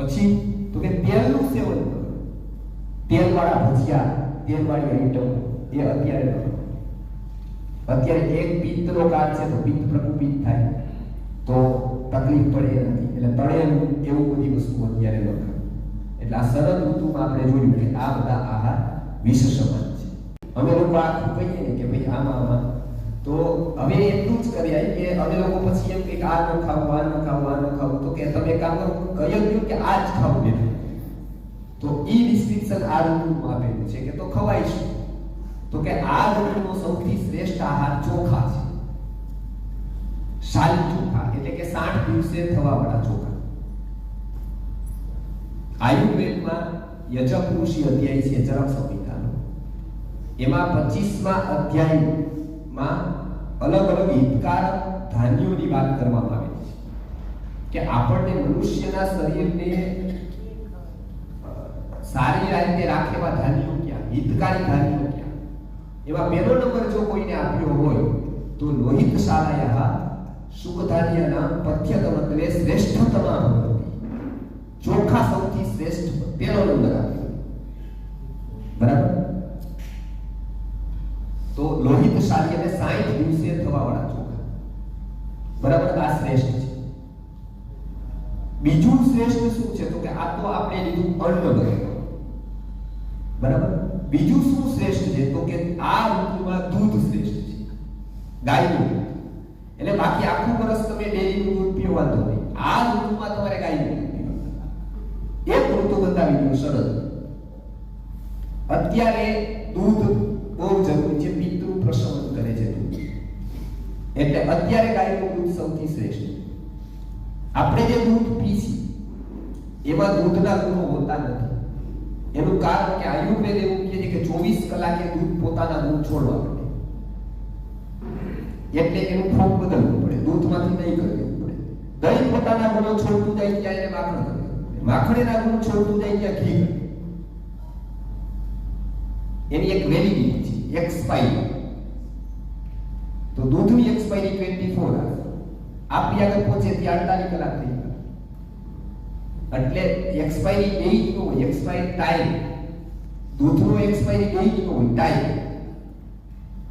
પછી તો કે તેલનું સેવન કરો. તેલવાળા ભજીયા, તેલવાળી આઈટમ એ અત્યારે કરો. અત્યારે એક પિત્તનો કાળ છે તો પિત્ત પ્રકુપિત થાય. તો તકલીફ પડે નથી. એટલે તળેલું એવું બધી વસ્તુ અત્યારે ન એટલે આ શરદ ઋતુમાં આપણે જોયું કે આ બધા આહાર વિષ સમાન છે. અમે લોકો આખું કહીએ ને કે ભાઈ આમાં તો હવે એટલું જ કર્યા કે અમે લોકો પછી એમ કે આ ન ખાવું, આ ન ખાવું, આ ન ખાવું. તો કે તમે કામ કરો કહ્યું ગયું કે આ જ ખાવું. બેન તો ઈ ડિસ્ક્રિપ્શન આ ઋતુમાં આપેલું છે કે તો ખવાય તો કે આ ઋતુનો સૌથી શ્રેષ્ઠ આહાર ચોખા છે. શાલ ચોખા, એટલે કે 60 દિવસે થવાવાળા ચોખા. આયુર્વેદમાં યજક ઋષિ અધ્યાય છે ચરક સંહિતાનો એમાં 25મા અધ્યાયમાં અલગ અલગ હિતકાર ધાન્યોની વાત કરવામાં આવે છે. કે આપણને મનુષ્યના શરીરને સારી રીતે રાખે ધાન્યો ક્યાં? હિતકારી ધાન્યો ક્યાં? એવા પહેલો નંબર જો કોઈને આપ્યો હોય, તો લોહિત શાળાયા સુખધાન્યના પથ્યતમ એટલે શ્રેષ્ઠતમ ભવતિ ચોખા સૌથી શ્રેષ્ઠ, પહેલો નંબર આપ્યો બરાબર તો લોહિત શાળી અને 60 દિવસે થવાવાળા ચોખા બરાબર? આ શ્રેષ્ઠ છે. બીજું શ્રેષ્ઠ શું છે? તો કે આ તો આપણે લીધું અન્ન ગણાય બરાબર? બીજું શું શ્રેષ્ઠ છે? તો કે આ ઋતુમાં દૂધ શ્રેષ્ઠ છે. ગાયનું એટલે બાકી આખું વર્ષ તમે ડેરીનું દૂધ પીવો વાંધો નહીં. આ ઋતુમાં તમારે ગાયનું દૂધ પીવાનું. એક ઋતુ બતાવી દઉં સરળ. અત્યારે દૂધ બહુ જરૂરી છે, પિતૃ પ્રસન્ન કરે છે. એટલે અત્યારે ગાયનું દૂધ સૌથી શ્રેષ્ઠ આપણે જે દૂધ પીસી એમાં દૂધના ગુણો હોતા નથી. એનું કારણ કે આયુર્વેદ એવું કહે છે કે 24 કલાકે દૂધ પોતાના ગુણ છોડવા પડે એટલે એનું ફોર્મ બદલવું પડે, દૂધમાંથી નહીં કરવું પડે. દહીં પોતાના ગુણો છોડતું જાય ત્યાં એને માખણ કરવું માખણીના ગુણ છોડતું જાય ત્યાં ઘી એની એક વેલિડિટી છે એક્સપાયરી તો દૂધની એક્સપાયરી 24 આવર આપણી આગળ પહોંચે ત્યાં 48 કલાક થઈ ગયા એટલે એક્સપાયરી ડેટ નો હોય એક્સપાયરી ટાઈમ દૂધનો એક્સપાયરી ડેટ નો હોય ટાઈમ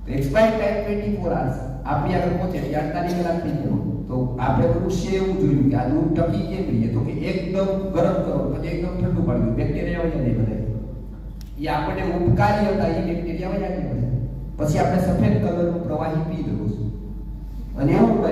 તો એક્સપાયરી ટાઈમ 24 આવર્સ આપણી આગળ પહોંચે ત્યાં 48 કલાક થઈ ગયો તો આપણે મનુષ્ય એવું જોયું કે આ દૂધ ટકી કેમ રહીએ તો કે એકદમ ગરમ કરો પછી એકદમ ઠંડુ પાડી દો બેક્ટેરિયા વયા જાય બધા એ આપણને ઉપકારી હતા એ બેક્ટેરિયા વયા ગયા પછી આપણે સફેદ કલરનું પ્રવાહી પી દઉં છું અને એવું બને